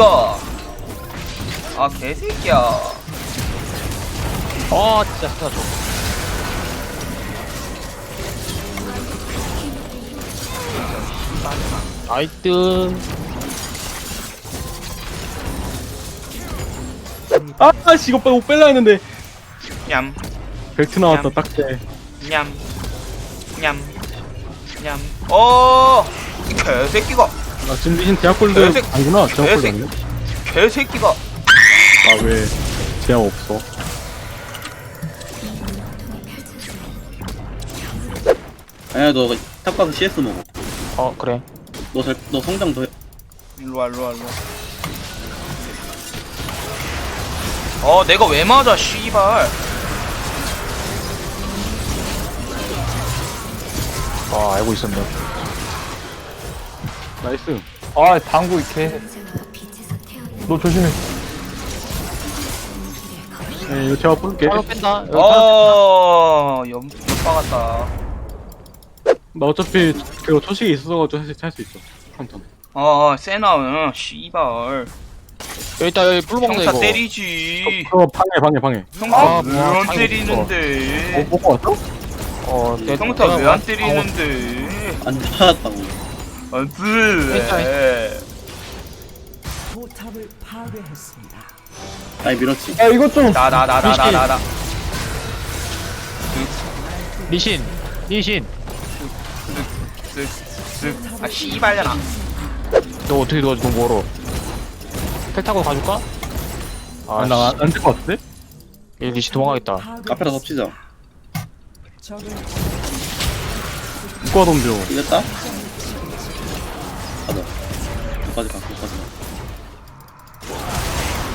개새끼가 아 개새끼야. 아 진짜 스나 줘. 나이트 아, 씨, 이거 빼고 뺄라 했는데. 냠. 벨트 나왔다, 딱대. 냠, 냠, 냠. 어, 이 개새끼가, 아, 지금 리신 제약골드 개새끼. 아니구나. 제약골드 개새끼. 아니야? 개새끼가. 아, 왜 제약 없어? 아니야 너 탑가서 CS 먹어 어 그래 너, 잘, 너 성장 더 해. 일로 와, 일로 와, 일로 와. 어, 내가 왜 맞아, 씨발. 아 알고 있었네 나이스. 아 방구 이렇게 너 조심해 네, 이거 제가 볼게. 차로 뺀다 어, 연, 연빠갔다. 나 어차피 그거 초식이 있어가지고 할수 있어. 한 턴. 어, 세나는, 씨발. 여기 있다 여기 불 먹네 형사 이거 때리지. 그거 방해, 방해, 방해. 형사 아, 왜 뭐야, 안 방해 때리는데? 뭐, 먹고 왔어? 어 내- 형사 내가 왜 뭐- 안 때리는데? 안 찾았다고 안 돼. 포탑을 파괴했습니다. 아이 밀었지 야, 이것 좀. 나, 나, 나, 나, 나, 나, 나. 리신 리신 쓱, 쓱. 아, 씨발려나. 너 어떻게 도와줘 너 멀어 텔 타고 가줄까? 아, 아 나 안 될 것 같은데? 씨, 얘 리신 도망가겠다 앞에다 덮치자 적을 누가 덤벼. 이겼다? 가자 끝까지 가 끝까지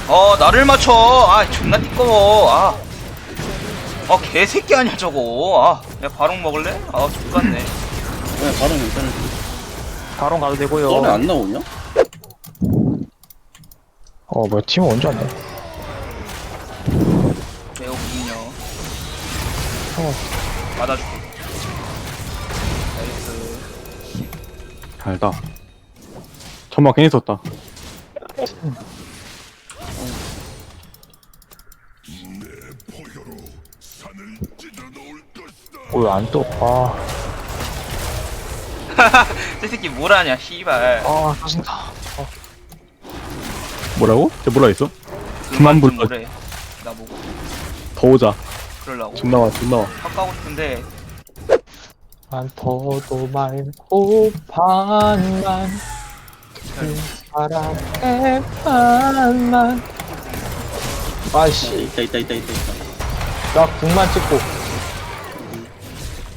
가 어, 나를 맞춰. 아, 존나 띠꺼워. 아. 어, 개새끼 아니야, 저거. 아, 야, 바롱 먹을래? 아, X같네. 그냥 바로 괜찮은데 바로 가도 되고요 너네 안 나오냐? 어 뭐야 팀은 언제 왔네 배고프군요. 어. 맞아줄게. 나이스. 잘다. 정말 괜히 썼다. 왜안 떠? 아, 저 새끼 뭐라냐, 씨발. 아, 짜증나. 뭐라고? 쟤 뭐라 했어? 그만 불러. 뭐래. 나 보고. 더 오자. 그러려고. 존나 와, 존나 와. 팍 가고 싶은데, 많더도 말고 반만 그 사람의 반만 아이씨 있다 있다 있다 있다 있다 나 궁만 찍고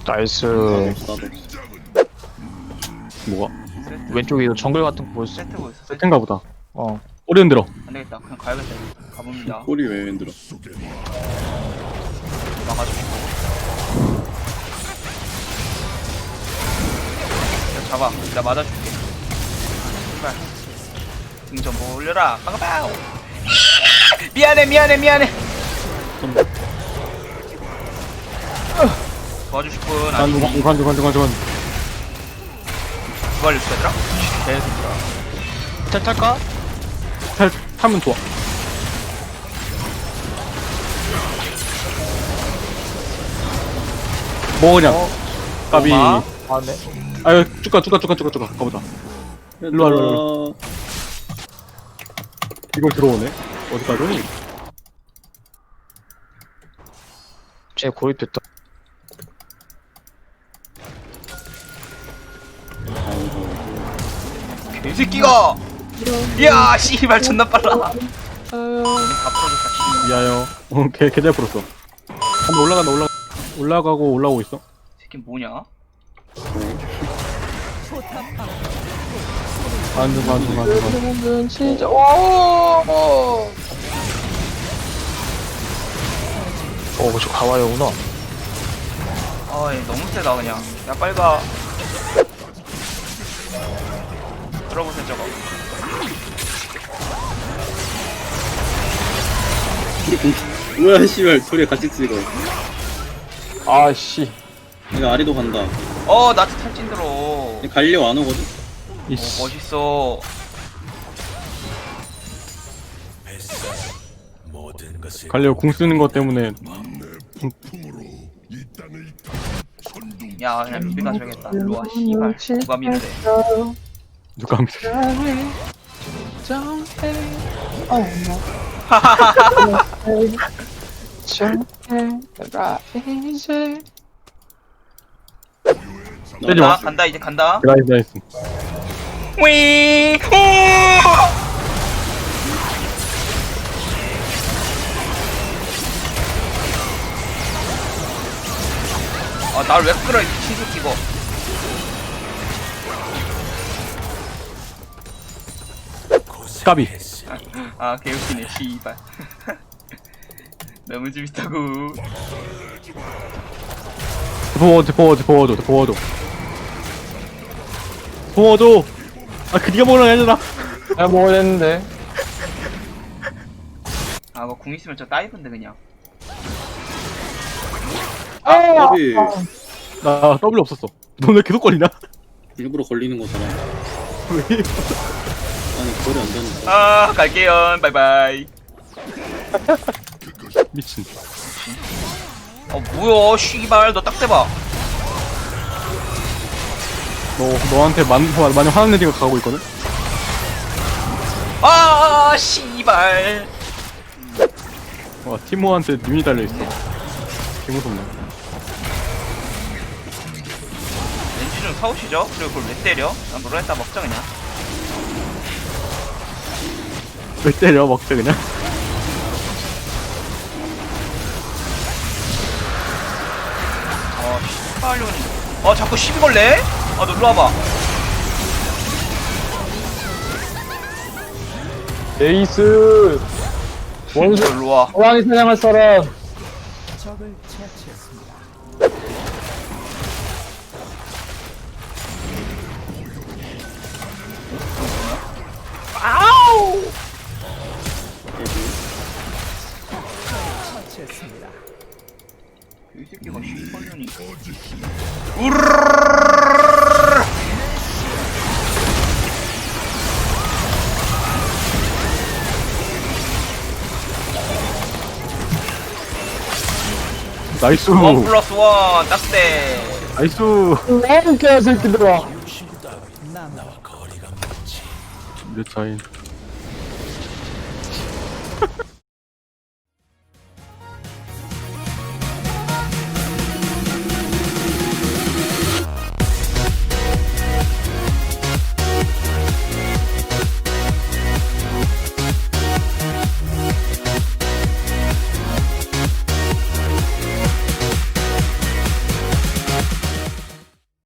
나이스 나도 뭐가? 왼쪽에 정글 같은 거 보였어 세트 보였어, 세트. 센가 보다. 어 꼬리 흔들어. 안 되겠다. 그냥 가야겠다. 가봅니다. 꼬리 왜 흔들어 막아주고. 야, 잡아. 나 맞아줄게. 제발. 등좀 올려라. 빵빵. 미안해, 미안해, 미안해. 도와주실 분 아니 간주, 간주, 간주, 간주, 간주. 누가 알려줄 얘들아? 개새끼다. 텔 탈까? 탈, 타면 좋아. 뭐 그냥. 까비. 고마. 아 네. 아유, 쭉가, 쭉가, 쭉가, 쭉가, 쭉가. 가보자. 일로 와, 일로 와, 일로 이걸 들어오네. 어디까지 오니? 쟤 고립됐다 개새끼가. 이야, 씨발 존나 빨라. 미아요. 어, 개, 개잘 풀었어. 한번 올라간다, 올라, 올라가고 올라오고 있어. 새끼 뭐냐? 간주, 간주, 간주, 간주. 진짜 오 어, 저 가와요구나. 아, 얘 너무 세다 그냥. 야, 빨리 가. 들어보세요 저거. 뭐야 씨발 소리 같이 찍어 아, 씨. 이거 아리도 간다 어, 나트 탈진 들어. 갈려 안 오거든? 이씨. 멋있어. 갈리오 궁 쓰는 것 때문에 야 그냥 루비 가져야겠다. 일로와 씨발. 누가 밀래? 누가 믿어 빼지 마 간다 간다 이제 간다. 나이스 나이스 위 아, 날 왜 끌어, 이 미친 새끼, 이거. 까비 아, 개웃기네, 씨발. 너무 재밌다고. 도와줘 도와줘 도와줘 도와줘 도와줘 아 그 니가 먹으라 해야잖아 아, 뭐 했는데? 아, 뭐, 궁 있으면 저 다이브인데, 그냥. 까비 나 W 없었어 너 왜 계속 걸리나? 일부러 걸리는 거잖아 왜? 아니 거리 안 되는데 아, 갈게요. 바이바이. 미친 어, 뭐야, 씨발. 너 딱 대봐. 너 너한테 만, 많이 화난 애가 가고 있거든? 아, 씨발. 와 티모한테 눈이 달려 있어 개무섭네 렌즈 좀 사오시죠? 그리고 그걸 왜 때려? 난 노래했다 먹자, 그냥. 왜 때려 먹자 그냥 어, 씨발년이. 어, 자꾸 시비 걸래? 아, 너 일로 와봐. 에이스! 원수, 너 일로 와. 호랑이 사냥할 사람! 적을 처치했습니다. 처치했습니다. 이 새끼가 씨발년이. 나이스 원 플러스 원, 딱대. 나이스 너무 개새끼들아! 남몇 차인